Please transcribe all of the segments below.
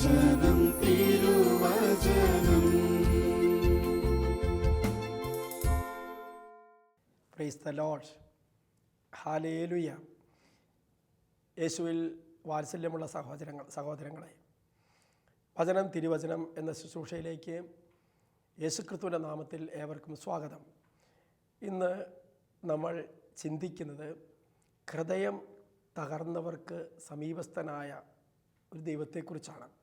വചനം തിരുവചനം. Price hallelujah യേശുവിൽ വാത്സല്യമുള്ള സഹോദരങ്ങൾ സഹോദരങ്ങളെ വചനം തിരുവചനം എന്ന ശുശ്രൂഷയിലേക്ക് യേശുക്രിസ്തുവിന്റെ നാമത്തിൽ ഏവർക്കും സ്വാഗതം. ഇന്ന് നമ്മൾ ചിന്തിക്കുന്നത് ഹൃദയം തകർന്നവർക്ക് സമീപസ്ഥനായ ഒരു ദൈവത്തെക്കുറിച്ചാണ്.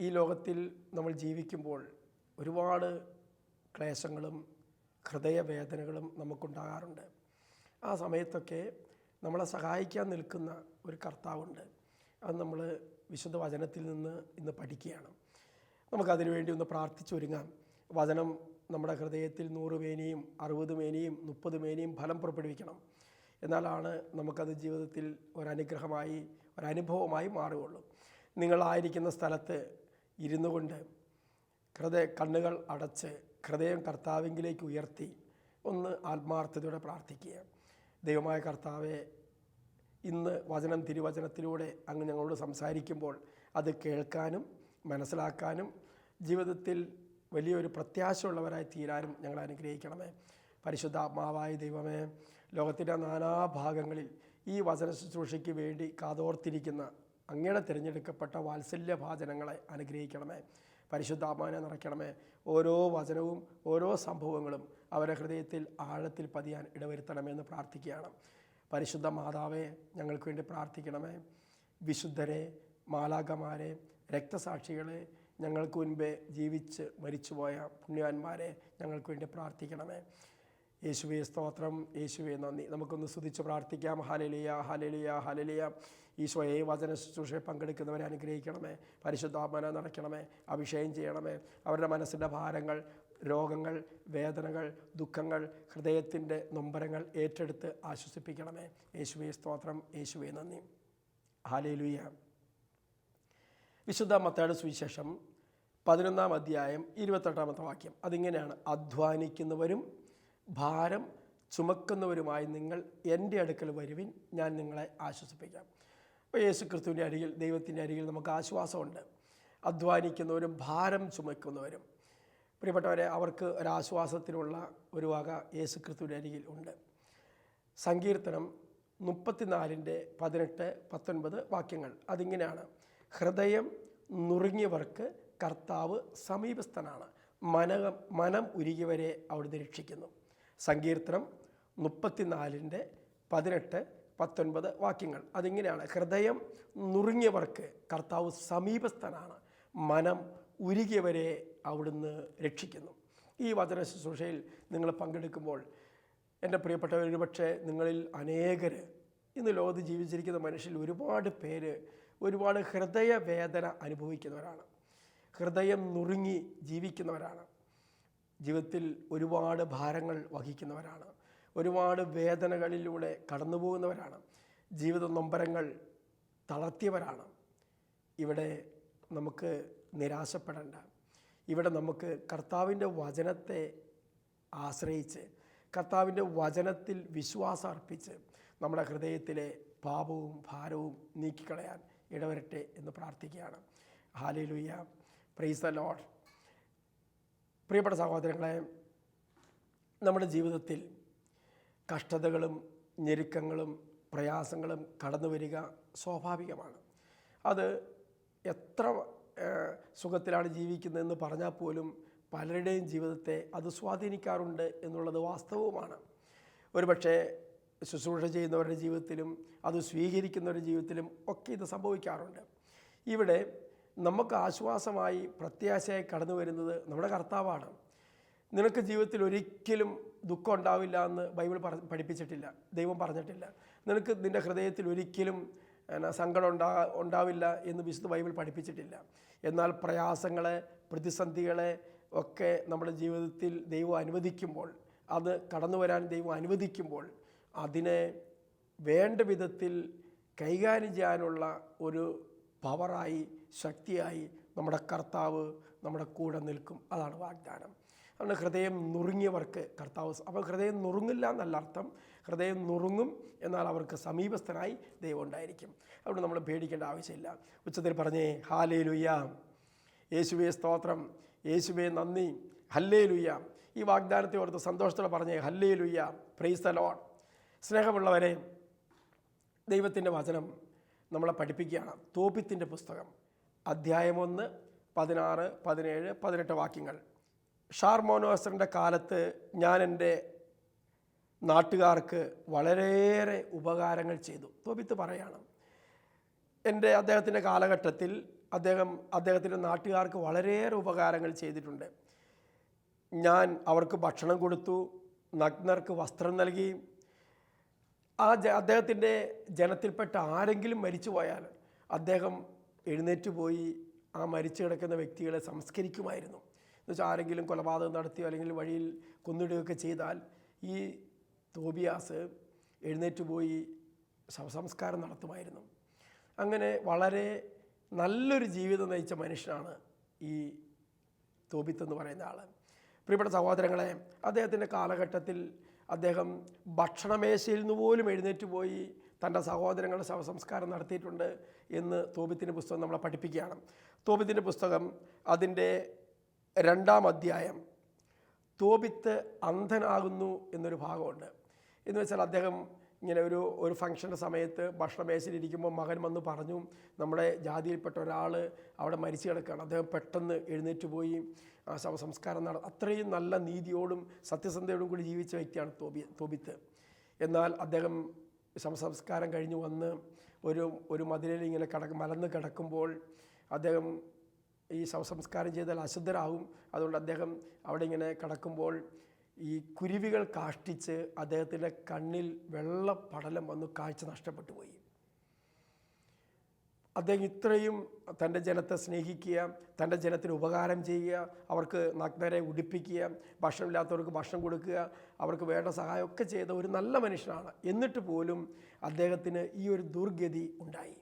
ഈ ലോകത്തിൽ നമ്മൾ ജീവിക്കുമ്പോൾ ഒരുപാട് ക്ലേശങ്ങളും ഹൃദയവേദനകളും നമുക്കുണ്ടാകാറുണ്ട്. ആ സമയത്തൊക്കെ നമ്മളെ സഹായിക്കാൻ നിൽക്കുന്ന ഒരു കർത്താവുണ്ട്. അത് നമ്മൾ വിശുദ്ധ വചനത്തിൽ നിന്ന് ഇന്ന് പഠിക്കുകയാണ്. നമുക്കതിനു വേണ്ടി ഒന്ന് പ്രാർത്ഥിച്ചൊരുങ്ങാം. വചനം നമ്മുടെ ഹൃദയത്തിൽ നൂറ് മേനിയും അറുപത് മേനിയും മുപ്പത് മേനിയും ഫലം പുറപ്പെടുവിക്കണം. എന്നാലാണ് നമുക്കത് ജീവിതത്തിൽ ഒരനുഗ്രഹമായി ഒരനുഭവമായി മാറുകയുള്ളൂ. നിങ്ങളായിരിക്കുന്ന സ്ഥലത്ത് ഇരുന്നു കൊണ്ട് ഹൃദയ കണ്ണുകൾ അടച്ച് ഹൃദയം കർത്താവിങ്കിലേക്ക് ഉയർത്തി ഒന്ന് ആത്മാർത്ഥതയോടെ പ്രാർത്ഥിക്കുക. ദൈവമായ കർത്താവെ ഇന്ന് വചനം തിരുവചനത്തിലൂടെ അങ്ങ് ഞങ്ങളോട് സംസാരിക്കുമ്പോൾ അത് കേൾക്കാനും മനസ്സിലാക്കാനും ജീവിതത്തിൽ വലിയൊരു പ്രത്യാശയുള്ളവരായി തീരാനും ഞങ്ങൾ അനുഗ്രഹിക്കണമേ. പരിശുദ്ധാത്മാവായ ദൈവമേ ലോകത്തിന്റെ നാനാഭാഗങ്ങളിൽ ഈ വചന ശുശ്രൂഷയ്ക്ക് വേണ്ടി കാതോർത്തിരിക്കുന്ന അങ്ങയുടെ തിരഞ്ഞെടുക്കപ്പെട്ട വാത്സല്യഭാചനങ്ങളെ അനുഗ്രഹിക്കണമേ. പരിശുദ്ധാത്മാവിനെ നിറയ്ക്കണമേ. ഓരോ വചനവും ഓരോ സംഭവങ്ങളും അവരുടെ ഹൃദയത്തിൽ ആഴത്തിൽ പതിയാൻ ഇടവരുത്തണമെന്ന് പ്രാർത്ഥിക്കുകയാണ്. പരിശുദ്ധ മാതാവെ ഞങ്ങൾക്ക് വേണ്ടി പ്രാർത്ഥിക്കണമേ. വിശുദ്ധരെ മാലാകമാരെ രക്തസാക്ഷികളെ ഞങ്ങൾക്ക് മുൻപേ ജീവിച്ച് മരിച്ചുപോയ പുണ്യവാന്മാരെ ഞങ്ങൾക്ക് വേണ്ടി പ്രാർത്ഥിക്കണമേ. യേശുവെ സ്തോത്രം. യേശുവെ നന്ദി. നമുക്കൊന്ന് സ്തുതിച്ച് പ്രാർത്ഥിക്കാം. ഹലലിയ ഹലലിയ ഹലലിയ ഈശോയെ വചന ശുശ്രൂഷയെ പങ്കെടുക്കുന്നവരെ അനുഗ്രഹിക്കണമേ. പരിശുദ്ധാത്മന നടക്കണമേ അഭിഷേകം ചെയ്യണമേ. അവരുടെ മനസ്സിന്റെ ഭാരങ്ങൾ രോഗങ്ങൾ വേദനകൾ ദുഃഖങ്ങൾ ഹൃദയത്തിന്റെ നൊമ്പരങ്ങൾ ഏറ്റെടുത്ത് ആശ്വസിപ്പിക്കണമേ. യേശുവെ സ്തോത്രം. യേശുവെ നന്ദി. ഹാലേലുയ വിശുദ്ധ മത്തയുടെ സുവിശേഷം പതിനൊന്നാം അധ്യായം ഇരുപത്തെട്ടാമത്തെ വാക്യം. അതിങ്ങനെയാണ്. അധ്വാനിക്കുന്നവരും ഭാരം ചുമക്കുന്നവരുമായി നിങ്ങൾ എന്റെ അടുക്കൽ വരുവിൻ ഞാൻ നിങ്ങളെ ആശ്വസിപ്പിക്കാം. അപ്പോൾ യേശു ക്രിസ്തുവിന്റെ അരികിൽ ദൈവത്തിന്റെ അരികിൽ നമുക്ക് ആശ്വാസമുണ്ട്. അധ്വാനിക്കുന്നവരും ഭാരം ചുമക്കുന്നവരും. പ്രിയപ്പെട്ടവരെ അവർക്ക് ഒരാശ്വാസത്തിനുള്ള ഒരു വക യേശു ക്രിസ്തുവിന്റെ അരികിൽ ഉണ്ട്. സങ്കീർത്തനം മുപ്പത്തിനാലിന്റെ പതിനെട്ട് പത്തൊൻപത് വാക്യങ്ങൾ. അതിങ്ങനെയാണ്. ഹൃദയം നുറുങ്ങിയവർക്ക് കർത്താവ് സമീപസ്ഥനാണ്. മനകം മനം ഉരുകിയവരെ അവിടുന്ന് രക്ഷിക്കുന്നു. സങ്കീർത്തനം മുപ്പത്തിനാലിന്റെ പതിനെട്ട് പത്തൊൻപത് വാക്യങ്ങൾ. അതിങ്ങനെയാണ്. ഹൃദയം നുറുങ്ങിയവർക്ക് കർത്താവ് സമീപസ്ഥനാണ്. മനം ഉരുകിയവരെ അവിടുന്ന് രക്ഷിക്കുന്നു. ഈ വചന ശുശ്രൂഷയിൽ നിങ്ങൾ പങ്കെടുക്കുമ്പോൾ എന്റെ പ്രിയപ്പെട്ടവർ ഒരുപക്ഷെ നിങ്ങളിൽ അനേകർ ഇന്ന് ലോകത്ത് ജീവിച്ചിരിക്കുന്ന മനുഷ്യരിൽ ഒരുപാട് പേര് ഒരുപാട് ഹൃദയവേദന അനുഭവിക്കുന്നവരാണ്. ഹൃദയം നുറുങ്ങി ജീവിക്കുന്നവരാണ്. ജീവിതത്തിൽ ഒരുപാട് ഭാരങ്ങൾ വഹിക്കുന്നവരാണ്. ഒരുപാട് വേദനകളിലൂടെ കടന്നു പോകുന്നവരാണ്. ജീവിത നൊമ്പരങ്ങൾ തളർത്തിയവരാണ്. ഇവിടെ നമുക്ക് നിരാശപ്പെടേണ്ട. ഇവിടെ നമുക്ക് കർത്താവിന്റെ വചനത്തെ ആശ്രയിച്ച് കർത്താവിന്റെ വചനത്തിൽ വിശ്വാസം അർപ്പിച്ച് നമ്മുടെ ഹൃദയത്തിലെ പാപവും ഭാരവും നീക്കിക്കളയാൻ ഇടവരട്ടെ എന്ന് പ്രാർത്ഥിക്കുകയാണ്. ഹാലേലുയ്യ പ്രൈസ് ദ ലോഡ് പ്രിയപ്പെട്ട സഹോദരങ്ങളെ നമ്മുടെ ജീവിതത്തിൽ കഷ്ടതകളും ഞെരുക്കങ്ങളും പ്രയാസങ്ങളും കടന്നു വരിക സ്വാഭാവികമാണ്. അത് എത്ര സുഖത്തിലാണ് ജീവിക്കുന്നതെന്ന് പറഞ്ഞാൽ പോലും പലരുടെയും ജീവിതത്തെ അത് സ്വാധീനിക്കാറുണ്ട് എന്നുള്ളത് വാസ്തവവുമാണ്. ഒരുപക്ഷെ ശുശ്രൂഷ ചെയ്യുന്നവരുടെ ജീവിതത്തിലും അത് സ്വീകരിക്കുന്നവരുടെ ജീവിതത്തിലും ഒക്കെ ഇത് സംഭവിക്കാറുണ്ട്. ഇവിടെ നമുക്ക് ആശ്വാസമായി പ്രത്യാശയായി കടന്നു വരുന്നത് നമ്മുടെ കർത്താവാണ്. നിനക്ക് ജീവിതത്തിൽ ഒരിക്കലും ദുഃഖം ഉണ്ടാവില്ല എന്ന് ബൈബിൾ പഠിപ്പിച്ചിട്ടില്ല. ദൈവം പറഞ്ഞിട്ടില്ല. നിനക്ക് നിന്റെ ഹൃദയത്തിൽ ഒരിക്കലും സങ്കടം ഉണ്ടാ ഉണ്ടാവില്ല എന്ന് വിശുദ്ധ ബൈബിൾ പഠിപ്പിച്ചിട്ടില്ല. എന്നാൽ പ്രയാസങ്ങളെ പ്രതിസന്ധികളെ ഒക്കെ നമ്മുടെ ജീവിതത്തിൽ ദൈവം അനുവദിക്കുമ്പോൾ അത് കടന്നു വരാൻ ദൈവം അനുവദിക്കുമ്പോൾ അതിനെ വേണ്ട വിധത്തിൽ കൈകാര്യം ചെയ്യാനുള്ള ഒരു പവറായി ശക്തിയായി നമ്മുടെ കർത്താവ് നമ്മുടെ കൂടെ നിൽക്കും. അതാണ് വാഗ്ദാനം. അതുകൊണ്ട് ഹൃദയം നുറുങ്ങിയവർക്ക് കർത്താവ് അപ്പോൾ ഹൃദയം നുറുങ്ങില്ല എന്നല്ല അർത്ഥം. ഹൃദയം നുറുങ്ങും എന്നാൽ അവർക്ക് സമീപസ്ഥനായി ദൈവം ഉണ്ടായിരിക്കും. അതുകൊണ്ട് നമ്മൾ പേടിക്കേണ്ട ആവശ്യമില്ല. ഉച്ചത്തിൽ പറഞ്ഞേ ഹാലേ ലുയ്യ യേശുവേ സ്തോത്രം. യേശുവേ നന്ദി. ഹല്ലേ ലുയ്യ ഈ വാഗ്ദാനത്തെ ഓർത്ത് സന്തോഷത്തോടെ പറഞ്ഞേ ഹല്ലേ ലുയ്യ പ്രൈസ് ദ ലോഡ് സ്നേഹമുള്ളവരെ ദൈവത്തിന്റെ വചനം നമ്മളെ പഠിപ്പിക്കുകയാണ്. തോപ്പിത്തിന്റെ പുസ്തകം. അധ്യായം ഒന്ന് പതിനാറ് പതിനേഴ് പതിനെട്ട് വാക്യങ്ങൾ. ഷാർമോനോസറിന്റെ കാലത്ത് ഞാൻ എന്റെ നാട്ടുകാർക്ക് വളരെയേറെ ഉപകാരങ്ങൾ ചെയ്തു. തോപിത്ത് പറയാണ് എന്റെ അദ്ദേഹത്തിന്റെ കാലഘട്ടത്തിൽ അദ്ദേഹം അദ്ദേഹത്തിന്റെ നാട്ടുകാർക്ക് വളരെയേറെ ഉപകാരങ്ങൾ ചെയ്തിട്ടുണ്ട്. ഞാൻ അവർക്ക് ഭക്ഷണം കൊടുത്തു നഗ്നർക്ക് വസ്ത്രം നൽകി. ആ അദ്ദേഹത്തിന്റെ ജനത്തിൽപ്പെട്ട ആരെങ്കിലും മരിച്ചു പോയാൽ അദ്ദേഹം എഴുന്നേറ്റ് പോയി ആ മരിച്ചു കിടക്കുന്ന വ്യക്തികളെ സംസ്കരിക്കുമായിരുന്നു. എന്നുവെച്ചാൽ ആരെങ്കിലും കൊലപാതകം നടത്തിയോ അല്ലെങ്കിൽ വഴിയിൽ കൊന്നിടുകയൊക്കെ ചെയ്താൽ ഈ തോബിയാസ് എഴുന്നേറ്റ് പോയി ശവസംസ്കാരം നടത്തുമായിരുന്നു. അങ്ങനെ വളരെ നല്ലൊരു ജീവിതം നയിച്ച മനുഷ്യനാണ് ഈ തോബിത്ത് എന്ന് പറയുന്ന ആൾ പ്രിയപ്പെട്ട സഹോദരങ്ങളെ അദ്ദേഹത്തിന്റെ കാലഘട്ടത്തിൽ അദ്ദേഹം ഭക്ഷണമേശയിൽ നിന്ന് പോലും എഴുന്നേറ്റ് പോയി തന്റെ സഹോദരങ്ങളുടെ ശവസംസ്കാരം നടത്തിയിട്ടുണ്ട് എന്ന് തോബിത്തിന്റെ പുസ്തകം നമ്മളെ പഠിപ്പിക്കുകയാണ്. തോബിത്തിന്റെ പുസ്തകം അതിന്റെ രണ്ടാം അധ്യായം തോബിത്ത് അന്ധനാകുന്നു എന്നൊരു ഭാഗമുണ്ട്. എന്ന് വെച്ചാൽ അദ്ദേഹം ഇങ്ങനെ ഒരു ഒരു ഫംഗ്ഷന്റെ സമയത്ത് ഭക്ഷണമേശയിലിരിക്കുമ്പോൾ മകൻ വന്ന് പറഞ്ഞു നമ്മുടെ ജാതിയിൽപ്പെട്ട ഒരാൾ അവിടെ മരിച്ചു കിടക്കുകയാണ്. അദ്ദേഹം പെട്ടെന്ന് എഴുന്നേറ്റ് പോയി ശവസംസ്കാരം നട അത്രയും നല്ല നീതിയോടും സത്യസന്ധയോടും കൂടി ജീവിച്ച വ്യക്തിയാണ് തോബി തോബിത്ത്. എന്നാൽ അദ്ദേഹം ശവസംസ്കാരം കഴിഞ്ഞ് വന്ന് ഒരു ഒരു മതിലിൽ ഇങ്ങനെ കിടക്കും മലന്ന് കിടക്കുമ്പോൾ അദ്ദേഹം ഈ ശവസംസ്കാരം ചെയ്താൽ അശുദ്ധരാകും. അതുകൊണ്ട് അദ്ദേഹം അവിടെ ഇങ്ങനെ കിടക്കുമ്പോൾ ഈ കുരുവികൾ കാഷ്ടിച്ച് അദ്ദേഹത്തിന്റെ കണ്ണിൽ വെള്ളപ്പടലം വന്ന് കാഴ്ച നഷ്ടപ്പെട്ടു പോയി. അദ്ദേഹം ഇത്രയും തന്റെ ജനത്തെ സ്നേഹിക്കുക തന്റെ ജനത്തിന് ഉപകാരം ചെയ്യുക അവർക്ക് നഗ്നരെ ഉടുപ്പിക്കുക ഭക്ഷണമില്ലാത്തവർക്ക് ഭക്ഷണം കൊടുക്കുക അവർക്ക് വേണ്ട സഹായമൊക്കെ ചെയ്ത ഒരു നല്ല മനുഷ്യനാണ്. എന്നിട്ട് പോലും അദ്ദേഹത്തിന് ഈ ഒരു ദുർഗതി ഉണ്ടായി.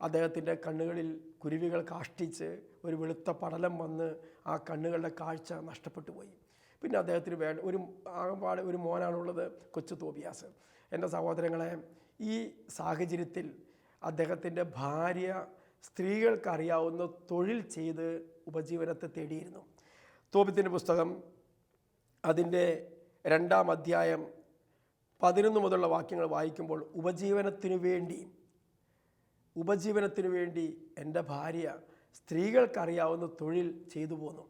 അദ്ദേഹത്തിന്റെ കണ്ണുകളിൽ കുരുവികൾ കാഷ്ടിച്ച് ഒരു വെളുത്ത പടലം വന്ന് ആ കണ്ണുകളുടെ കാഴ്ച നഷ്ടപ്പെട്ടു പോയി. പിന്നെ അദ്ദേഹത്തിന് വേണ്ട ഒരു ആകപ്പാട് ഒരു മോനാണുള്ളത് കൊച്ചു തോബിയാസ്. എന്റെ സഹോദരങ്ങളെ ഈ സാഹചര്യത്തിൽ അദ്ദേഹത്തിന്റെ ഭാര്യ സ്ത്രീകൾക്കറിയാവുന്ന തൊഴിൽ ചെയ്ത് ഉപജീവനത്തെ തേടിയിരുന്നു. തോപത്തിന്റെ പുസ്തകം അതിന്റെ രണ്ടാം അധ്യായം പതിനൊന്ന് മുതലുള്ള വാക്യങ്ങൾ വായിക്കുമ്പോൾ ഉപജീവനത്തിനു വേണ്ടി ഉപജീവനത്തിനു വേണ്ടി എന്റെ ഭാര്യ സ്ത്രീകൾക്കറിയാവുന്ന തൊഴിൽ ചെയ്തു പോന്നു.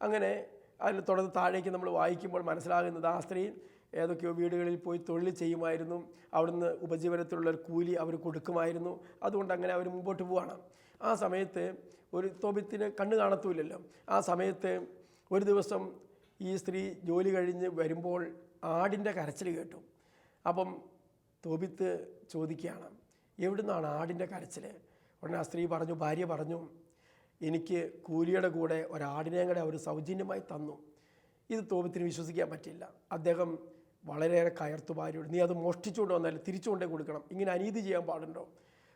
അങ്ങനെ അതിൽ തുടർന്ന് താഴേക്ക് നമ്മൾ വായിക്കുമ്പോൾ മനസ്സിലാകുന്നത് ആ സ്ത്രീ ഏതൊക്കെയോ വീടുകളിൽ പോയി തൊഴിൽ ചെയ്യുമായിരുന്നു. അവിടുന്ന് ഉപജീവനത്തിലുള്ള ഒരു കൂലി അവർ കൊടുക്കുമായിരുന്നു. അതുകൊണ്ട് അങ്ങനെ അവർ മുമ്പോട്ട് പോവാണ്. ആ സമയത്ത് ഒരു തോപിത്തിന് കണ്ണ് കാണത്തുമില്ലല്ലോ ആ സമയത്ത് ഒരു ദിവസം ഈ സ്ത്രീ ജോലി കഴിഞ്ഞ് വരുമ്പോൾ ആടിന്റെ കരച്ചിൽ കേട്ടു. അപ്പം തോബിത്ത് ചോദിക്കുകയാണ് എവിടുന്നാണ് ആടിന്റെ കരച്ചിൽ ഉടനെ ആ സ്ത്രീ പറഞ്ഞു ഭാര്യ പറഞ്ഞു എനിക്ക് കൂലിയുടെ കൂടെ ഒരാടിനെയും കൂടെ അവർ സൗജന്യമായി തന്നു. ഇത് തോപത്തിന് വിശ്വസിക്കാൻ പറ്റില്ല. അദ്ദേഹം വളരെയേറെ കയർത്തു ഭാര്യയോട് നീ അത് മോഷ്ടിച്ചുകൊണ്ട് വന്നാൽ തിരിച്ചുകൊണ്ടേ കൊടുക്കണം. ഇങ്ങനെ അനീതി ചെയ്യാൻ പാടുണ്ടോ?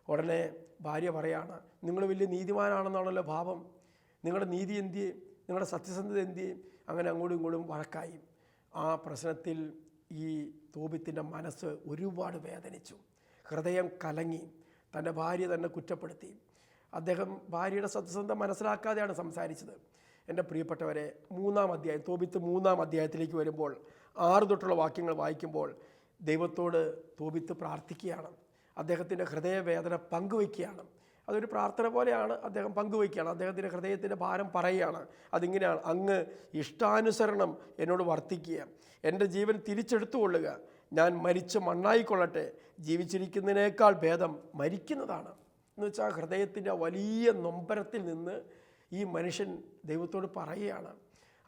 ഉടനെ ഭാര്യ പറയാണ് നിങ്ങൾ വലിയ നീതിമാനാണെന്നാണല്ലോ ഭാവം. നിങ്ങളുടെ നീതി എന്തിയെ? നിങ്ങളുടെ സത്യസന്ധത എന്തിയെ? അങ്ങനെ അങ്ങോട്ടും ഇങ്ങോട്ടും വഴക്കായി. ആ പ്രശ്നത്തിൽ ഈ തോപിത്തിന്റെ മനസ്സ് ഒരുപാട് വേദനിച്ചു. ഹൃദയം കലങ്ങി. തന്റെ ഭാര്യ തന്നെ കുറ്റപ്പെടുത്തി. അദ്ദേഹം ഭാര്യയുടെ സത്യസന്ധത മനസ്സിലാക്കാതെയാണ് സംസാരിച്ചത്. എന്റെ പ്രിയപ്പെട്ടവരെ മൂന്നാം അധ്യായം തോപിത്ത് മൂന്നാം അധ്യായത്തിലേക്ക് വരുമ്പോൾ ആറ് തൊട്ടുള്ള വാക്യങ്ങൾ വായിക്കുമ്പോൾ ദൈവത്തോട് തോപിത്ത് പ്രാർത്ഥിക്കുകയാണ്. അദ്ദേഹത്തിന്റെ ഹൃദയവേദന പങ്കുവയ്ക്കുകയാണ്. അതൊരു പ്രാർത്ഥന പോലെയാണ് അദ്ദേഹം പങ്കുവയ്ക്കുകയാണ്. അദ്ദേഹത്തിന്റെ ഹൃദയത്തിന്റെ ഭാരം പറയുകയാണ്. അതിങ്ങനെയാണ് അങ്ങ് ഇഷ്ടാനുസരണം എന്നോട് വർത്തിക്കുക. എന്റെ ജീവൻ തിരിച്ചെടുത്തുകൊള്ളുക. ഞാൻ മരിച്ച് മണ്ണായിക്കൊള്ളട്ടെ. ജീവിച്ചിരിക്കുന്നതിനേക്കാൾ ഭേദം മരിക്കുന്നതാണ്. എന്ന് വെച്ചാൽ ഹൃദയത്തിന്റെ വലിയ നൊമ്പരത്തിൽ നിന്ന് ഈ മനുഷ്യൻ ദൈവത്തോട് പറയുകയാണ്.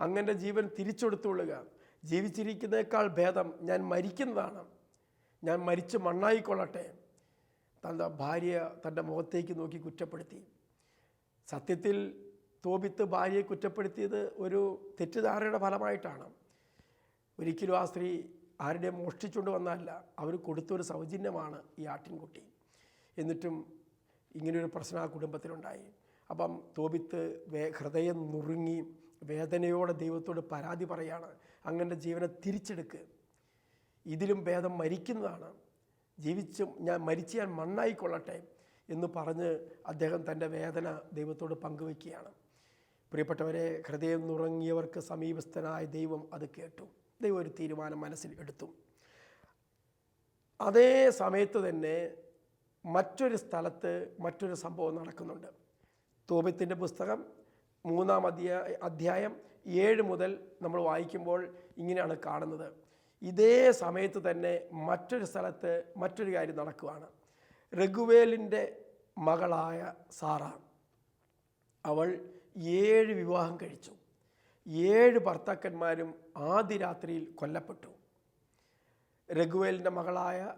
അങ്ങന്റെ ജീവൻ തിരിച്ചെടുത്തുകൊള്ളുക. ജീവിച്ചിരിക്കുന്നതിനേക്കാൾ ഭേദം ഞാൻ മരിക്കുന്നതാണ്. ഞാൻ മരിച്ച് മണ്ണായിക്കൊള്ളട്ടെ. തന്റെ ഭാര്യ തന്റെ മുഖത്തേക്ക് നോക്കി കുറ്റപ്പെടുത്തി. സത്യത്തിൽ തോപിത്ത് ഭാര്യയെ കുറ്റപ്പെടുത്തിയത് ഒരു തെറ്റിദ്ധാരണയുടെ ഫലമായിട്ടാണ്. ഒരിക്കലും ആ സ്ത്രീ ആരുടെ മോഷ്ടിച്ചുകൊണ്ട് വന്നതല്ല അവർ കൊടുത്തൊരു സൗജന്യമാണ് ഈ ആട്ടിൻകുട്ടി. എന്നിട്ടും ഇങ്ങനെയൊരു പ്രശ്നം ആ കുടുംബത്തിലുണ്ടായി. അപ്പം തോപിത്ത് വേ ഹൃദയം നുറുങ്ങി വേദനയോടെ ദൈവത്തോട് പരാതി പറയാണ്. അങ്ങനെ ജീവനെ തിരിച്ചെടുക്ക്. ഇതിലും ഭേദം മരിക്കുന്നതാണ്. ജീവിച്ച് ഞാൻ മരിച്ച് ഞാൻ മണ്ണായിക്കൊള്ളട്ടെ എന്ന് പറഞ്ഞ് അദ്ദേഹം തന്റെ വേദന ദൈവത്തോട് പങ്കുവെക്കുകയാണ് പ്രിയപ്പെട്ടവരെ ഹൃദയം നുറങ്ങിയവർക്ക് സമീപസ്ഥനായ ദൈവം അത് കേട്ടു. ദൈവം ഒരു തീരുമാനം മനസ്സിൽ എടുത്തു. അതേ സമയത്ത് തന്നെ മറ്റൊരു സ്ഥലത്ത് മറ്റൊരു സംഭവം നടക്കുന്നുണ്ട്. തോബത്തിന്റെ പുസ്തകം മൂന്നാം അധ്യായ അധ്യായം ഏഴ് മുതൽ നമ്മൾ വായിക്കുമ്പോൾ ഇങ്ങനെയാണ് കാണുന്നത്. ഇതേ സമയത്ത് തന്നെ മറ്റൊരു സ്ഥലത്ത് മറ്റൊരു കാര്യം നടക്കുകയാണ് രഘുവേലിന്റെ മകളായ സാറ. അവൾ ഏഴ് വിവാഹം കഴിച്ചു. ഏഴ് ഭർത്താക്കന്മാരും ആദ്യ രാത്രിയിൽ കൊല്ലപ്പെട്ടു. രഘുവേലിന്റെ മകളായ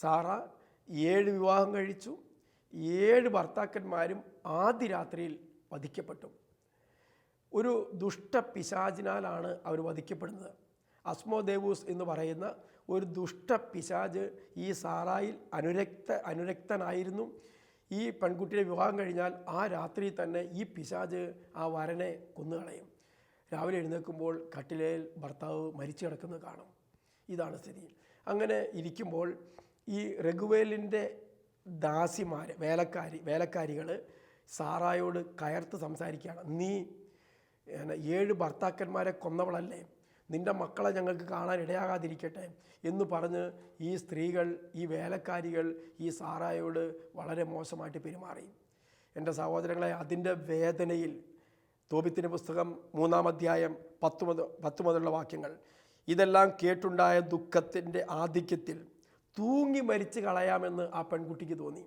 സാറ ഏഴ് വിവാഹം കഴിച്ചു. ഏഴ് ഭർത്താക്കന്മാരും ആദ്യ രാത്രിയിൽ വധിക്കപ്പെട്ടു. ഒരു ദുഷ്ട പിശാചിനാലാണ് അവർ വധിക്കപ്പെടുന്നത്. അസ്മോദേവൂസ് എന്ന് പറയുന്ന ഒരു ദുഷ്ട പിശാജ് ഈ സാറായിൽ അനുരക്ത അനുരക്തനായിരുന്നു. ഈ പെൺകുട്ടിയുടെ വിവാഹം കഴിഞ്ഞാൽ ആ രാത്രി തന്നെ ഈ പിശാജ് ആ വരനെ കൊന്നുകളയും. രാവിലെ എഴുന്നേൽക്കുമ്പോൾ കട്ടിലേൽ ഭർത്താവ് മരിച്ചു കിടക്കുന്നത് കാണും. ഇതാണ് സ്ഥിതി. അങ്ങനെ ഇരിക്കുമ്പോൾ ഈ രഘുവേലിന്റെ ദാസിമാർ വേലക്കാരി വേലക്കാരികൾ സാറായോട് കയർത്ത് സംസാരിക്കുകയാണ്. നീ ഏഴ് ഭർത്താക്കന്മാരെ കൊന്നവളല്ലേ? നിന്റെ മക്കളെ ഞങ്ങൾക്ക് കാണാൻ ഇടയാകാതിരിക്കട്ടെ എന്ന് പറഞ്ഞ് ഈ സ്ത്രീകൾ ഈ വേലക്കാരികൾ ഈ സാറായോട് വളരെ മോശമായിട്ട് പെരുമാറി. എന്റെ സഹോദരങ്ങളെ അതിന്റെ വേദനയിൽ തോബിത്തിന്റെ പുസ്തകം മൂന്നാം അധ്യായം പത്ത് മുതൽ പത്ത് മുതലുള്ള വാക്യങ്ങൾ. ഇതെല്ലാം കേട്ടുണ്ടായ ദുഃഖത്തിന്റെ ആധിക്യത്തിൽ തൂങ്ങി മരിച്ചു കളയാമെന്ന് ആ പെൺകുട്ടിക്ക് തോന്നി.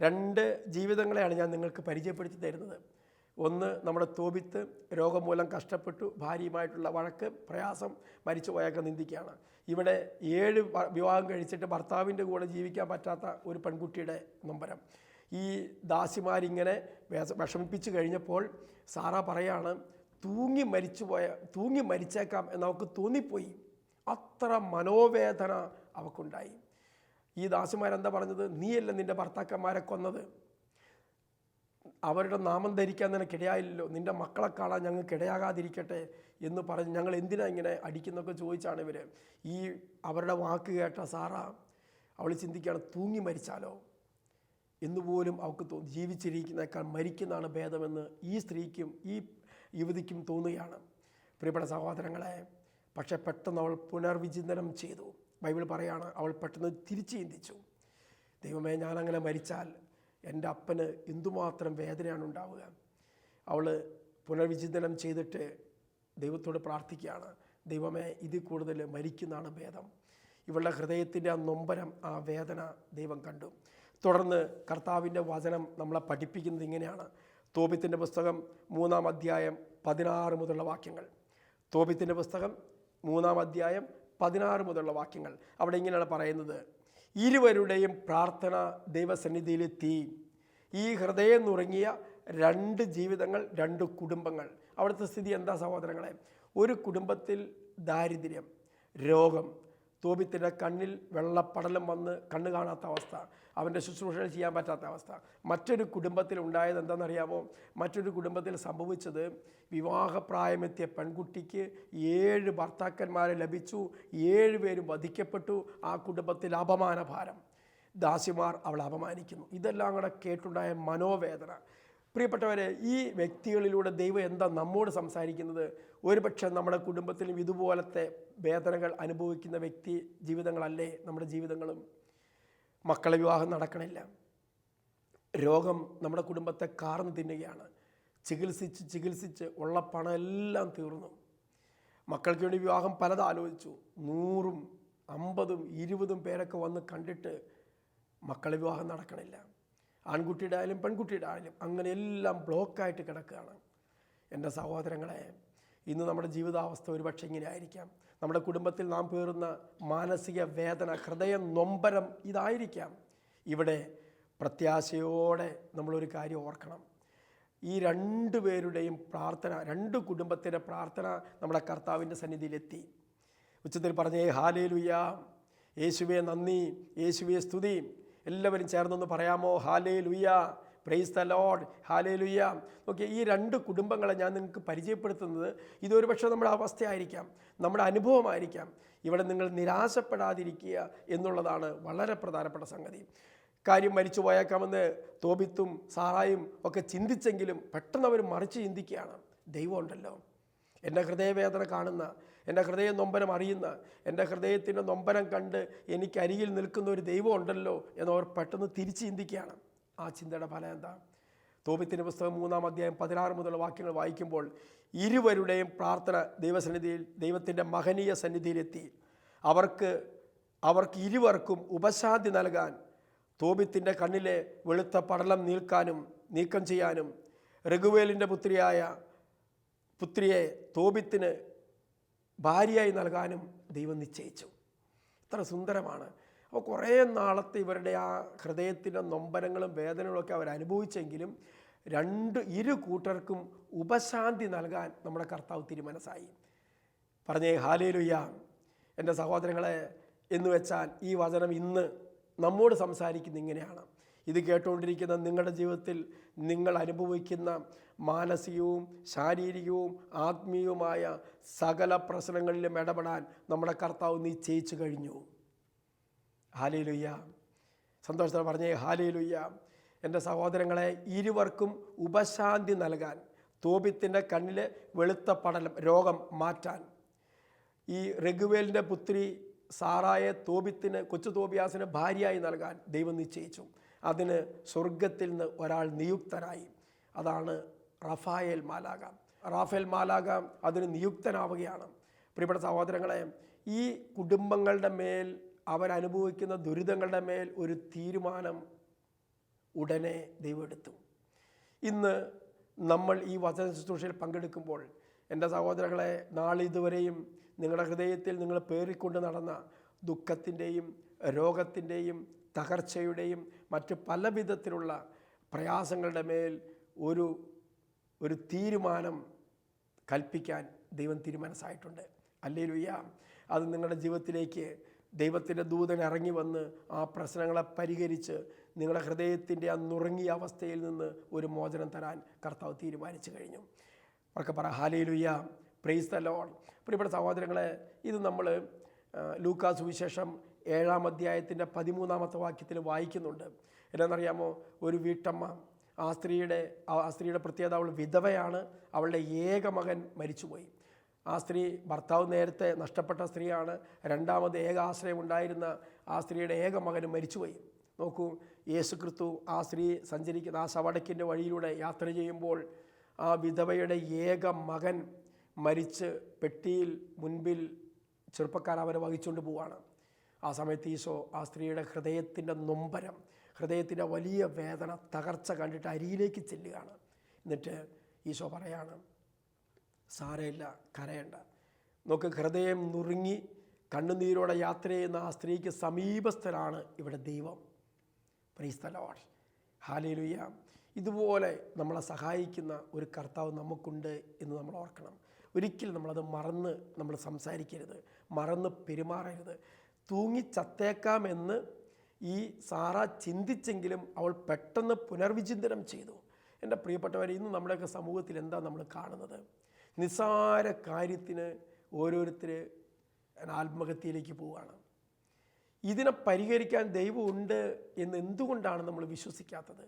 രണ്ട് ജീവിതങ്ങളെയാണ് ഞാൻ നിങ്ങൾക്ക് പരിചയപ്പെടുത്തി തരുന്നത്. ഒന്ന് നമ്മുടെ തോപിത്ത് രോഗം മൂലം കഷ്ടപ്പെട്ടു ഭാര്യയുമായിട്ടുള്ള വഴക്ക് പ്രയാസം മരിച്ചു പോയൊക്കെ നിന്ദിക്കുകയാണ്. ഇവിടെ ഏഴ് വിവാഹം കഴിച്ചിട്ട് ഭർത്താവിന്റെ കൂടെ ജീവിക്കാൻ പറ്റാത്ത ഒരു പെൺകുട്ടിയുടെ നമ്പരം. ഈ ദാസിമാരിങ്ങനെ വിഷമിപ്പിച്ച് കഴിഞ്ഞപ്പോൾ സാറ പറയാണ് തൂങ്ങി മരിച്ചു പോയ തൂങ്ങി മരിച്ചേക്കാം എന്ന് അവൾക്ക് തോന്നിപ്പോയി. അത്ര മനോവേദന അവക്കുണ്ടായി. ഈ ദാസിമാരെന്താ പറഞ്ഞത്? നീയല്ല നിന്റെ ഭർത്താക്കന്മാരെ കൊന്നത്? അവരുടെ നാമം ധരിക്കാൻ നിനക്ക് ഇടയായില്ലല്ലോ നിന്റെ മക്കളെ കാണാൻ ഞങ്ങൾക്ക് ഇടയാകാതിരിക്കട്ടെ എന്ന് പറഞ്ഞ് ഞങ്ങൾ എന്തിനാ ഇങ്ങനെ അടിക്കുന്നൊക്കെ ചോദിച്ചാണ് ഇവർ ഈ അവരുടെ വാക്ക് കേട്ട സാറ അവൾ ചിന്തിക്കുകയാണ് തൂങ്ങി മരിച്ചാലോ എന്നുപോലും അവൾക്ക് തോന്നി. ജീവിച്ചിരിക്കുന്നേക്കാൾ മരിക്കുന്നതാണ് ഭേദമെന്ന് ഈ സ്ത്രീക്കും ഈ യുവതിക്കും തോന്നുകയാണ്. പ്രിയപ്പെട്ട സഹോദരങ്ങളെ പക്ഷെ പെട്ടെന്ന് അവൾ പുനർവിചിന്തനം ചെയ്തു. ബൈബിൾ പറയാണ് അവൾ പെട്ടെന്ന് തിരിച്ചു ചിന്തിച്ചു. ദൈവമേ ഞാനങ്ങനെ മരിച്ചാൽ എന്റെ അപ്പന് എന്തുമാത്രം വേദനയാണ് ഉണ്ടാവുക. അവൾ പുനർവിചിന്തനം ചെയ്തിട്ട് ദൈവത്തോട് പ്രാർത്ഥിക്കുകയാണ്. ദൈവമേ ഇതിൽ കൂടുതൽ മരിക്കുന്നതാണ് ഭേദം. ഇവളുടെ ഹൃദയത്തിന്റെ ആ നൊമ്പരം ആ വേദന ദൈവം കണ്ടു. തുടർന്ന് കർത്താവിന്റെ വചനം നമ്മളെ പഠിപ്പിക്കുന്നത് ഇങ്ങനെയാണ്. തോപിത്തിന്റെ പുസ്തകം മൂന്നാം അധ്യായം പതിനാറ് മുതലുള്ള വാക്യങ്ങൾ. തോപിത്തിന്റെ പുസ്തകം മൂന്നാം അധ്യായം പതിനാറ് മുതലുള്ള വാക്യങ്ങൾ. അവിടെ ഇങ്ങനെയാണ് പറയുന്നത്. ഇരുവരുടെയും പ്രാർത്ഥന ദൈവസന്നിധിയിലെത്തി. ഈ ഹൃദയം നുറങ്ങിയ രണ്ട് ജീവിതങ്ങൾ രണ്ട് കുടുംബങ്ങൾ. അവിടുത്തെ സ്ഥിതി എന്താ സഹോദരങ്ങളെ? ഒരു കുടുംബത്തിൽ ദാരിദ്ര്യം രോഗം തോപിത്തിന്റെ കണ്ണിൽ വെള്ളപ്പടലം വന്ന് കണ്ണു കാണാത്ത അവസ്ഥ. അവന്റെ ശുശ്രൂഷകൾ ചെയ്യാൻ പറ്റാത്ത അവസ്ഥ. മറ്റൊരു കുടുംബത്തിൽ ഉണ്ടായത് എന്താണെന്നറിയാമോ? മറ്റൊരു കുടുംബത്തിൽ സംഭവിച്ചത് വിവാഹപ്രായമെത്തിയ പെൺകുട്ടിക്ക് ഏഴ് ഭർത്താക്കന്മാരെ ലഭിച്ചു ഏഴ് പേരും വധിക്കപ്പെട്ടു. ആ കുടുംബത്തിൽ അപമാനഭാരം ദാസിമാർ അവളെ അപമാനിക്കുന്നു. ഇതെല്ലാം കൂടെ കേട്ടുണ്ടായ മനോവേദന. പ്രിയപ്പെട്ടവരെ ഈ വ്യക്തികളിലൂടെ ദൈവം എന്താ നമ്മോട് സംസാരിക്കുന്നത്? ഒരുപക്ഷെ നമ്മുടെ കുടുംബത്തിലും ഇതുപോലത്തെ വേദനകൾ അനുഭവിക്കുന്ന വ്യക്തി ജീവിതങ്ങളല്ലേ നമ്മുടെ ജീവിതങ്ങളും? മക്കളെ വിവാഹം നടക്കണില്ല. രോഗം നമ്മുടെ കുടുംബത്തെ കാർന്ന് തിന്നുകയാണ്. ചികിത്സിച്ച് ചികിത്സിച്ച് ഉള്ള പണമെല്ലാം തീർന്നു. മക്കൾക്ക് വേണ്ടി വിവാഹം പലത് ആലോചിച്ചു. നൂറും അമ്പതും ഇരുപതും പേരൊക്കെ വന്ന് കണ്ടിട്ട് മക്കളെ വിവാഹം നടക്കണില്ല. ആൺകുട്ടിയുടെ ആയാലും പെൺകുട്ടിയുടെ ആയാലും അങ്ങനെ എല്ലാം ബ്ലോക്കായിട്ട് കിടക്കുകയാണ്. എന്റെ സഹോദരങ്ങളെ ഇന്ന് നമ്മുടെ ജീവിതാവസ്ഥ ഒരുപക്ഷെ ഇങ്ങനെ ആയിരിക്കാം. നമ്മുടെ കുടുംബത്തിൽ നാം പേറുന്ന മാനസിക വേദന ഹൃദയം നൊമ്പരം ഇതായിരിക്കാം. ഇവിടെ പ്രത്യാശയോടെ നമ്മളൊരു കാര്യം ഓർക്കണം. ഈ രണ്ട് പേരുടെയും പ്രാർത്ഥന രണ്ട് കുടുംബത്തിന്റെ പ്രാർത്ഥന നമ്മുടെ കർത്താവിന്റെ സന്നിധിയിലെത്തി. ഉച്ചത്തിൽ പറഞ്ഞേ ഹാലേ ലുയ്യ യേശുവെ നന്ദി. യേശുവെ സ്തുതി. എല്ലാവരും ചേർന്നൊന്ന് പറയാമോ? Hallelujah praise the lord hallelujah okay ഈ രണ്ട് കുടുംബങ്ങളെ ഞാൻ നിങ്ങൾക്ക് പരിചയപ്പെടുത്തുന്നത് ഇതൊരു പക്ഷേ നമ്മുടെ അവസ്ഥയായിരിക്കാം നമ്മുടെ അനുഭവമായിരിക്കാം. ഇവിടെ നിങ്ങൾ നിരാശപ്പെടാതിരിക്കുക എന്നുള്ളതാണ് വളരെ പ്രധാനപ്പെട്ട സംഗതി. കാര്യം മരിച്ചു പോയേക്കാമെന്ന് തോബിത്തും സാറായും ഒക്കെ ചിന്തിച്ചെങ്കിലും പെട്ടെന്ന് അവർ മറിച്ച് ചിന്തിക്കുകയാണ്. ദൈവമുണ്ടല്ലോ എന്റെ ഹൃദയവേദന കാണുന്ന എന്റെ ഹൃദയ നൊമ്പരം അറിയുന്ന എന്റെ ഹൃദയത്തിന്റെ നൊമ്പരം കണ്ട് എനിക്ക് അരികിൽ നിൽക്കുന്ന ഒരു ദൈവമുണ്ടല്ലോ എന്നവർ പെട്ടെന്ന് തിരിച്ച് ചിന്തിക്കുകയാണ്. ആ ചിന്തയുടെ ഫലം എന്താ? തോപിത്തിന്റെ പുസ്തകം മൂന്നാം അധ്യായം പതിനാറ് മുതലുള്ള വാക്യങ്ങൾ വായിക്കുമ്പോൾ ഇരുവരുടെയും പ്രാർത്ഥന ദൈവസന്നിധിയിൽ ദൈവത്തിന്റെ മഹനീയ സന്നിധിയിലെത്തി. അവർക്ക് അവർക്ക് ഇരുവർക്കും ഉപശാന്തി നൽകാൻ തോപിത്തിന്റെ കണ്ണിലെ വെളുത്ത പടലം നീൽക്കാനും നീക്കം ചെയ്യാനും രഘുവേലിന്റെ പുത്രിയായ പുത്രിയെ തോപിത്തിന് ഭാര്യയായി നൽകാനും ദൈവം നിശ്ചയിച്ചു. ഇത്ര സുന്ദരമാണ്. അപ്പോൾ കുറേ നാളത്തെ ഇവരുടെ ആ ഹൃദയത്തിലെ നൊമ്പരങ്ങളും വേദനകളൊക്കെ അവർ അനുഭവിച്ചെങ്കിലും രണ്ട് ഇരു കൂട്ടർക്കും ഉപശാന്തി നൽകാൻ നമ്മുടെ കർത്താവ് തിരുമനസ്സായി. പറഞ്ഞേ ഹാലേലുയ്യ. എന്റെ സഹോദരങ്ങളെ എന്ന് വെച്ചാൽ ഈ വചനം ഇന്ന് നമ്മോട് സംസാരിക്കുന്ന ഇങ്ങനെയാണ്. ഇത് കേട്ടുകൊണ്ടിരിക്കുന്ന നിങ്ങളുടെ ജീവിതത്തിൽ നിങ്ങൾ അനുഭവിക്കുന്ന മാനസികവും ശാരീരികവും ആത്മീയവുമായ സകല പ്രശ്നങ്ങളിലും ഇടപെടാൻ നമ്മുടെ കർത്താവ് നിശ്ചയിച്ചു കഴിഞ്ഞു. ഹാലേലുയ്യ സന്തോഷത്തോടെ പറഞ്ഞേ ഹാലയിലുയ്യ എന്റെ സഹോദരങ്ങളെ ഇരുവർക്കും ഉപശാന്തി നൽകാൻ തോപിത്തിന്റെ കണ്ണിലെ വെളുത്ത പടലം രോഗം മാറ്റാൻ. ഈ രഘുവേലിന്റെ പുത്രി സാറായെ തോപിത്തിന് കൊച്ചു തോബിയാസിന് ഭാര്യയായി നൽകാൻ ദൈവം നിശ്ചയിച്ചു. അതിന് സ്വർഗത്തിൽ നിന്ന് ഒരാൾ നിയുക്തനായി. അതാണ് റഫായേൽ മാലാക റാഫേൽ മാലാക അതിന് നിയുക്തനാവുകയാണ്. പ്രിയപ്പെട്ട സഹോദരങ്ങളെ ഈ കുടുംബങ്ങളുടെ മേൽ അവരനുഭവിക്കുന്ന ദുരിതങ്ങളുടെ മേൽ ഒരു തീരുമാനം ഉടനെ ദൈവം എടുത്തു ഇന്ന് നമ്മൾ ഈ വചന ശുശ്രൂഷയിൽ പങ്കെടുക്കുമ്പോൾ എന്റെ സഹോദരങ്ങളെ നാളിതുവരെയും നിങ്ങളുടെ ഹൃദയത്തിൽ നിങ്ങൾ പേറിക്കൊണ്ട് നടന്ന ദുഃഖത്തിന്റെയും രോഗത്തിന്റെയും തകർച്ചയുടെയും മറ്റ് പല വിധത്തിലുള്ള പ്രയാസങ്ങളുടെ മേൽ ഒരു ഒരു തീരുമാനം കൽപ്പിക്കാൻ ദൈവം തീരുമാനസായിട്ടുണ്ട്. അല്ലേലുയ്യ. അത് നിങ്ങളുടെ ജീവിതത്തിലേക്ക് ദൈവത്തിന്റെ ദൂതൻ ഇറങ്ങി വന്ന് ആ പ്രശ്നങ്ങളെ പരിഹരിച്ച് നിങ്ങളുടെ ഹൃദയത്തിന്റെ ആ നുറങ്ങിയ അവസ്ഥയിൽ നിന്ന് ഒരു മോചനം തരാൻ കർത്താവ് തീരുമാനിച്ചു കഴിഞ്ഞു. അവർക്ക് പറ ഹാലയിലുയ്യ പ്രൈസ് ദ ലോൺ പ്രിയപ്പെട്ട സഹോദരങ്ങളെ ഇത് നമ്മൾ ലൂക്കാസ് സുവിശേഷം ഏഴാം അധ്യായത്തിന്റെ പതിമൂന്നാമത്തെ വാക്യത്തിൽ വായിക്കുന്നുണ്ട്. എന്നാണെന്നറിയാമോ ഒരു വീട്ടമ്മ ആ സ്ത്രീയുടെ ആ സ്ത്രീയുടെ പ്രത്യേകത അവൾ വിധവയാണ്. അവളുടെ ഏക മകൻ മരിച്ചുപോയി. ആ സ്ത്രീ ഭർത്താവ് നേരത്തെ നഷ്ടപ്പെട്ട സ്ത്രീയാണ്. രണ്ടാമത് ഏക ആശ്രയം ഉണ്ടായിരുന്ന ആ സ്ത്രീയുടെ ഏക മകനും മരിച്ചുപോയി. നോക്കൂ യേശു ക്രിസ്തു ആ സ്ത്രീ സഞ്ചരിക്കുന്ന ആ സവടക്കിന്റെ വഴിയിലൂടെ യാത്ര ചെയ്യുമ്പോൾ ആ വിധവയുടെ ഏക മകൻ മരിച്ച് പെട്ടിയിൽ മുൻപിൽ ചെറുപ്പക്കാർ അവരെ വഹിച്ചുകൊണ്ട് പോവുകയാണ് ആ സമയത്ത് ഈശോ ആ സ്ത്രീയുടെ ഹൃദയത്തിന്റെ നൊമ്പരം ഹൃദയത്തിന്റെ വലിയ വേദന തകർച്ച കണ്ടിട്ട് അരിയിലേക്ക് ചെല്ലുകയാണ്. എന്നിട്ട് ഈശോ പറയാണ് സാരമില്ല കരയണ്ട. നോക്ക് ഹൃദയം നുറുങ്ങി കണ്ണുനീരോടെ യാത്ര ചെയ്യുന്ന ആ സ്ത്രീക്ക് സമീപസ്ഥനാണ് ഇവിടെ ദൈവം. പ്രീസ്തലോഡ് ഹാലിലുയ ഇതുപോലെ നമ്മളെ സഹായിക്കുന്ന ഒരു കർത്താവ് നമുക്കുണ്ട് എന്ന് നമ്മൾ ഓർക്കണം. ഒരിക്കലും നമ്മളത് മറന്ന് നമ്മൾ സംസാരിക്കരുത്. മറന്ന് പെരുമാറരുത്. തൂങ്ങി ചത്തേക്കാമെന്ന് ഈ സാറ ചിന്തിച്ചെങ്കിലും അവൾ പെട്ടെന്ന് പുനർവിചിന്തനം ചെയ്തു. എന്റെ പ്രിയപ്പെട്ടവരെ ഇന്ന് നമ്മുടെയൊക്കെ സമൂഹത്തിൽ എന്താ നമ്മൾ കാണുന്നത്? നിസ്സാര കാര്യത്തിന് ഓരോരുത്തർ ആത്മഹത്യയിലേക്ക് പോവുകയാണ്. ഇതിനെ പരിഹരിക്കാൻ ദൈവമുണ്ട് എന്ന് എന്തുകൊണ്ടാണ് നമ്മൾ വിശ്വസിക്കാത്തത്?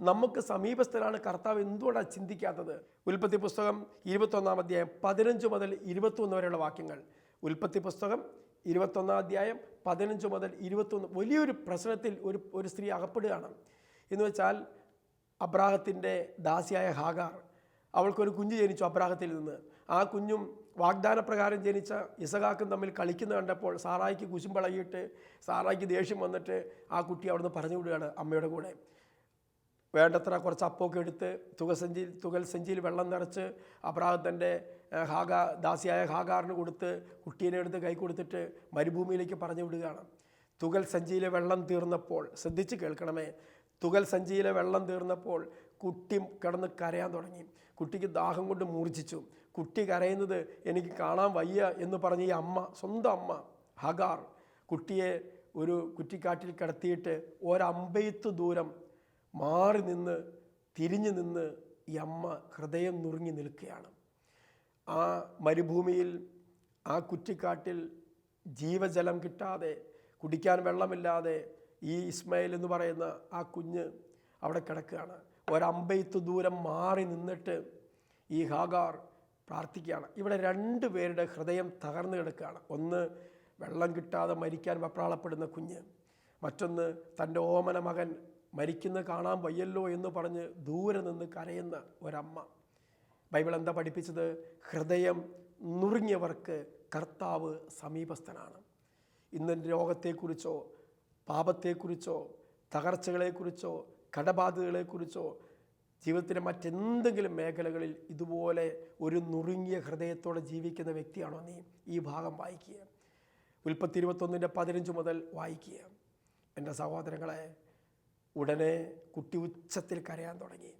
നമുക്ക് സമീപസ്ഥനാണ് കർത്താവ് എന്തുകൊണ്ടാണ് ചിന്തിക്കാത്തത്? ഉൽപ്പത്തി പുസ്തകം ഇരുപത്തൊന്നാം അധ്യായം പതിനഞ്ച് മുതൽ ഇരുപത്തൊന്ന് വരെയുള്ള വാക്യങ്ങൾ. ഉൽപ്പത്തി പുസ്തകം ഇരുപത്തൊന്നാം അധ്യായം പതിനഞ്ച് മുതൽ ഇരുപത്തൊന്ന് വലിയൊരു പ്രശ്നത്തിൽ ഒരു ഒരു സ്ത്രീ അകപ്പെടുകയാണ്. എന്ന് വെച്ചാൽ അബ്രാഹത്തിന്റെ ദാസിയായ ഹാഗാർ അവൾക്കൊരു കുഞ്ഞ് ജനിച്ചു അബ്രാഹത്തിൽ നിന്ന്. ആ കുഞ്ഞും വാഗ്ദാനപ്രകാരം ജനിച്ച ഇസഹാക്കും തമ്മിൽ കളിക്കുന്ന കണ്ടപ്പോൾ സാറായിക്ക് കുശുമ്പളകിയിട്ട് സാറായിക്ക് ദേഷ്യം വന്നിട്ട് ആ കുട്ടി അവിടുന്ന് പറഞ്ഞു വിടുകയാണ് അമ്മയുടെ കൂടെ. വേണ്ടത്ര കുറച്ച് അപ്പമൊക്കെ എടുത്ത് തുകസഞ്ചി തുകൽ സഞ്ചിയിൽ വെള്ളം നിറച്ച് അബ്രാഹത്തിന്റെ ഹാഗ ദാസിയായ ഹാഗാറിന് കൊടുത്ത് കുട്ടീനെ എടുത്ത് കൈ കൊടുത്തിട്ട് മരുഭൂമിയിലേക്ക് പറഞ്ഞു വിടുകയാണ്. തുകൽ സഞ്ചിയിലെ വെള്ളം തീർന്നപ്പോൾ ശ്രദ്ധിച്ച് കേൾക്കണമേ തുകൽ സഞ്ചിയിലെ വെള്ളം തീർന്നപ്പോൾ കുട്ടി കിടന്ന് കരയാൻ തുടങ്ങി. കുട്ടിക്ക് ദാഹം കൊണ്ട് മൂർച്ഛിച്ചു. കുട്ടി കരയുന്നത് എനിക്ക് കാണാൻ വയ്യ എന്ന് പറഞ്ഞ ഈ അമ്മ സ്വന്തം അമ്മ ഹഗാർ കുട്ടിയെ ഒരു കുറ്റിക്കാട്ടിൽ കിടത്തിയിട്ട് ഒരമ്പയത്ത് ദൂരം മാറി നിന്ന് തിരിഞ്ഞു നിന്ന് ഈ അമ്മ ഹൃദയം നുറുങ്ങി നിൽക്കുകയാണ്. ആ മരുഭൂമിയിൽ ആ കുറ്റിക്കാട്ടിൽ ജീവജലം കിട്ടാതെ കുടിക്കാൻ വെള്ളമില്ലാതെ ഈ ഇസ്മയിൽ എന്ന് പറയുന്ന ആ കുഞ്ഞ് അവിടെ കിടക്കുകയാണ്. ഒരമ്പയത്ത് ദൂരം മാറി നിന്നിട്ട് ഈ ഹാഗാർ പ്രാർത്ഥിക്കുകയാണ്. ഇവിടെ രണ്ട് പേരുടെ ഹൃദയം തകർന്നു കിടക്കുകയാണ്. ഒന്ന് വെള്ളം കിട്ടാതെ മരിക്കാൻ വെപ്രാളപ്പെടുന്ന കുഞ്ഞ് മറ്റൊന്ന് തന്റെ ഓമന മകൻ മരിക്കുന്ന കാണാൻ വയ്യല്ലോ എന്ന് പറഞ്ഞ് ദൂരെ നിന്ന് കരയുന്ന ഒരമ്മ. ബൈബിൾ എന്താ പഠിപ്പിച്ചത്? ഹൃദയം നുറുങ്ങിയവർക്ക് കർത്താവ് സമീപസ്ഥനാണ്. ഇന്ന് രോഗത്തെക്കുറിച്ചോ പാപത്തെക്കുറിച്ചോ തകർച്ചകളെക്കുറിച്ചോ കടബാധ്യതകളെക്കുറിച്ചോ ജീവിതത്തിലെ മറ്റെന്തെങ്കിലും മേഖലകളിൽ ഇതുപോലെ ഒരു നുറുങ്ങിയ ഹൃദയത്തോടെ ജീവിക്കുന്ന വ്യക്തിയാണോ നീ? ഈ ഭാഗം വായിക്കുക. ഉൽപ്പത്തി ഇരുപത്തൊന്നിന്റെ പതിനഞ്ച് മുതൽ വായിക്കുക. എന്റെ സഹോദരങ്ങളെ ഉടനെ കുട്ടി ഉച്ചത്തിൽ കരയാൻ തുടങ്ങി.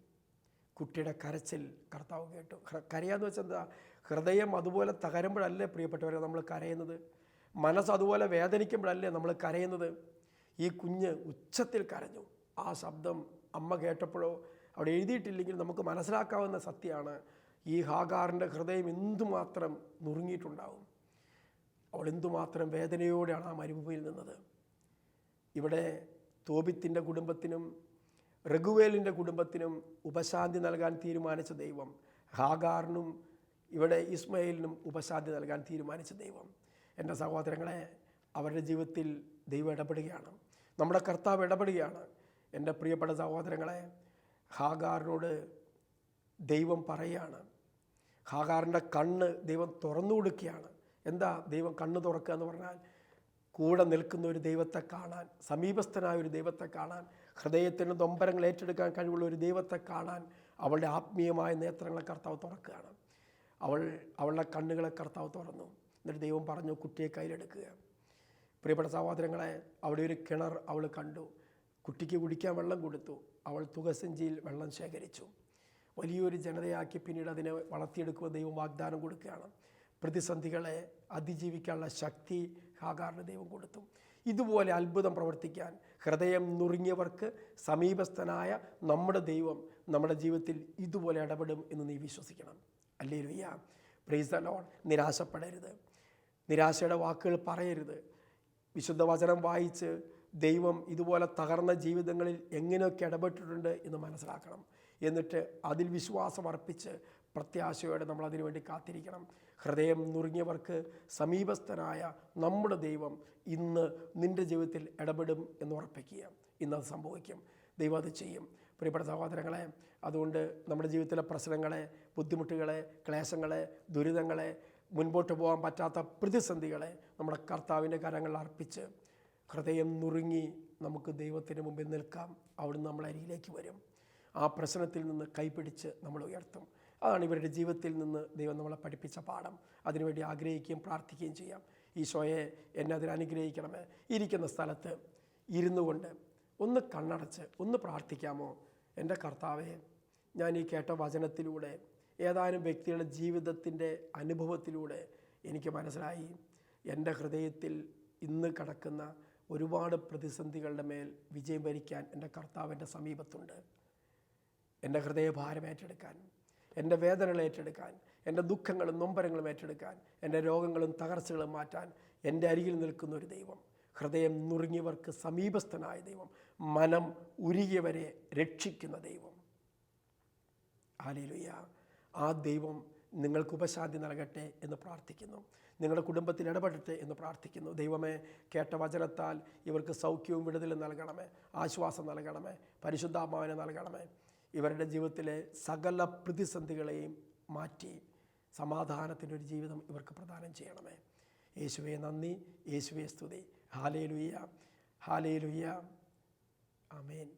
കുട്ടിയുടെ കരച്ചിൽ കർത്താവ് കേട്ടു. കരയാന്ന് വെച്ചാൽ എന്താ? ഹൃദയം അതുപോലെ തകരുമ്പോഴല്ലേ പ്രിയപ്പെട്ടവരെ നമ്മൾ കരയുന്നത്? മനസ്സ് അതുപോലെ വേദനിക്കുമ്പോഴല്ലേ നമ്മൾ കരയുന്നത്? ഈ കുഞ്ഞ് ഉച്ചത്തിൽ കരഞ്ഞു. ആ ശബ്ദം അമ്മ കേട്ടപ്പോഴോ? അവിടെ എഴുതിയിട്ടില്ലെങ്കിൽ നമുക്ക് മനസ്സിലാക്കാവുന്ന സത്യമാണ്. ഈ ഹാഗാറിന്റെ ഹൃദയം എന്തുമാത്രം നുറുങ്ങിയിട്ടുണ്ടാവും? അവൾ എന്തുമാത്രം വേദനയോടെയാണ് ആ മരുഭൂമിയിൽ നിന്നത്? ഇവിടെ തോബിത്തിന്റെ കുടുംബത്തിനും റഘുവേലിന്റെ കുടുംബത്തിനും ഉപശാന്തി നൽകാൻ തീരുമാനിച്ച ദൈവം ഹാഗാറിനും ഇവിടെ ഇസ്മയിലിനും ഉപശാന്തി നൽകാൻ തീരുമാനിച്ച ദൈവം. എന്റെ സഹോദരങ്ങളെ അവരുടെ ജീവിതത്തിൽ ദൈവം ഇടപെടുകയാണ്. നമ്മുടെ കർത്താവ് ഇടപെടുകയാണ്. എന്റെ പ്രിയപ്പെട്ട സഹോദരങ്ങളെ ഹാഗാറിനോട് ദൈവം പറയുകയാണ് ഹാഗാറിന്റെ കണ്ണ് ദൈവം തുറന്നു കൊടുക്കുകയാണ്. എന്താ ദൈവം കണ്ണ് തുറക്കുക എന്ന് പറഞ്ഞാൽ കൂടെ നിൽക്കുന്ന ഒരു ദൈവത്തെ കാണാൻ സമീപസ്ഥനായ ഒരു ദൈവത്തെ കാണാൻ ഹൃദയത്തിന് നൊമ്പരങ്ങൾ ഏറ്റെടുക്കാൻ കഴിവുള്ള ഒരു ദൈവത്തെ കാണാൻ അവളുടെ ആത്മീയമായ നേത്രങ്ങളെ കർത്താവ് തുറക്കുകയാണ്. അവൾ അവളുടെ കണ്ണുകളെ കർത്താവ് തുറന്നു. എന്നിട്ട് ദൈവം പറഞ്ഞു കുട്ടിയെ കയ്യിലെടുക്കുക. പ്രിയപ്പെട്ട സഹോദരങ്ങളെ അവിടെ ഒരു കിണർ അവൾ കണ്ടു. കുട്ടിക്ക് കുടിക്കാൻ വെള്ളം കൊടുത്തു. അവൾ തുകസഞ്ചിയിൽ വെള്ളം ശേഖരിച്ചു. വലിയൊരു ജനതയാക്കി പിന്നീട് അതിനെ വളർത്തിയെടുക്കുമ്പോൾ ദൈവം വാഗ്ദാനം കൊടുക്കുകയാണ്. പ്രതിസന്ധികളെ അതിജീവിക്കാനുള്ള ശക്തി ഹാഗാറിന് ദൈവം കൊടുത്തു. ഇതുപോലെ അത്ഭുതം പ്രവർത്തിക്കാൻ ഹൃദയം നുറുങ്ങിയവർക്ക് സമീപസ്ഥനായ നമ്മുടെ ദൈവം നമ്മുടെ ജീവിതത്തിൽ ഇതുപോലെ ഇടപെടും എന്ന് നീ വിശ്വസിക്കണം. അല്ലേ ലുയ്യ പ്രൈസ് ദ ലോൺ നിരാശപ്പെടരുത്. നിരാശയുടെ വാക്കുകൾ പറയരുത്. വിശുദ്ധ വചനം വായിച്ച് ദൈവം ഇതുപോലെ തകർന്ന ജീവിതങ്ങളിൽ എങ്ങനെയൊക്കെ ഇടപെട്ടിട്ടുണ്ട് എന്ന് മനസ്സിലാക്കണം. എന്നിട്ട് അതിൽ വിശ്വാസം അർപ്പിച്ച് പ്രത്യാശയോടെ നമ്മൾ അതിനുവേണ്ടി കാത്തിരിക്കണം. ഹൃദയം നുറുങ്ങിയവർക്ക് സമീപസ്ഥനായ നമ്മുടെ ദൈവം ഇന്ന് നിന്റെ ജീവിതത്തിൽ ഇടപെടും എന്ന് ഉറപ്പിക്കുക. ഇന്നത് സംഭവിക്കും. ദൈവം അത് ചെയ്യും. പ്രിയപ്പെട്ട സഹോദരങ്ങളെ അതുകൊണ്ട് നമ്മുടെ ജീവിതത്തിലെ പ്രശ്നങ്ങളെ ബുദ്ധിമുട്ടുകളെ ക്ലേശങ്ങളെ ദുരിതങ്ങളെ മുൻപോട്ട് പോകാൻ പറ്റാത്ത പ്രതിസന്ധികളെ നമ്മുടെ കർത്താവിന്റെ കരങ്ങളിൽ അർപ്പിച്ച് ഹൃദയം നുറുങ്ങി നമുക്ക് ദൈവത്തിന് മുമ്പിൽ നിൽക്കാം. അവിടുന്ന് നമ്മളെ അരികിലേക്ക് വരും. ആ പ്രശ്നത്തിൽ നിന്ന് കൈപിടിച്ച് നമ്മൾ ഉയർത്തും. അതാണ് ഇവരുടെ ജീവിതത്തിൽ നിന്ന് ദൈവം നമ്മളെ പഠിപ്പിച്ച പാഠം. അതിനുവേണ്ടി ആഗ്രഹിക്കുകയും പ്രാർത്ഥിക്കുകയും ചെയ്യാം. ഈശോയെ എന്നെ അതിനനുഗ്രഹിക്കണമേ ഇരിക്കുന്ന സ്ഥലത്ത് ഇരുന്നു കൊണ്ട് ഒന്ന് കണ്ണടച്ച് ഒന്ന് പ്രാർത്ഥിക്കാമോ? എന്റെ കർത്താവെ ഞാൻ ഈ കേട്ട വചനത്തിലൂടെ ഏതാനും വ്യക്തികളുടെ ജീവിതത്തിന്റെ അനുഭവത്തിലൂടെ എനിക്ക് മനസ്സിലായി. എന്റെ ഹൃദയത്തിൽ ഇന്ന് കിടക്കുന്ന ഒരുപാട് പ്രതിസന്ധികളുടെ മേൽ വിജയം ഭരിക്കാൻ എന്റെ കർത്താവിന്റെ സമീപത്തുണ്ട്. എന്റെ ഹൃദയഭാരം ഏറ്റെടുക്കാൻ എന്റെ വേദനകൾ ഏറ്റെടുക്കാൻ എന്റെ ദുഃഖങ്ങളും നൊമ്പരങ്ങളും ഏറ്റെടുക്കാൻ എന്റെ രോഗങ്ങളും തകർച്ചകളും മാറ്റാൻ എന്റെ അരികിൽ നിൽക്കുന്ന ഒരു ദൈവം ഹൃദയം നുറുങ്ങിയവർക്ക് സമീപസ്ഥനായ ദൈവം മനം ഉരുകിയവരെ രക്ഷിക്കുന്ന ദൈവം. ആലയിലുയ്യ ആ ദൈവം നിങ്ങൾക്ക് ഉപശാന്തി നൽകട്ടെ എന്ന് പ്രാർത്ഥിക്കുന്നു. നിങ്ങളുടെ കുടുംബത്തിൽ ഇടപെടട്ടെ എന്ന് പ്രാർത്ഥിക്കുന്നു. ദൈവമേ കേട്ട വചനത്താൽ ഇവർക്ക് സൗഖ്യവും വിടുതലും നൽകണമേ. ആശ്വാസം നൽകണമേ. പരിശുദ്ധാത്മാവിനെ നൽകണമേ. ഇവരുടെ ജീവിതത്തിലെ സകല പ്രതിസന്ധികളെയും മാറ്റി സമാധാനത്തിന്റെ ഒരു ജീവിതം ഇവർക്ക് പ്രദാനം ചെയ്യണമേ. യേശുവെ നന്ദി. യേശുവെ സ്തുതി. ഹാലേ ലുയ്യ ഹാലേ ലുയ്യ ആമേൻ.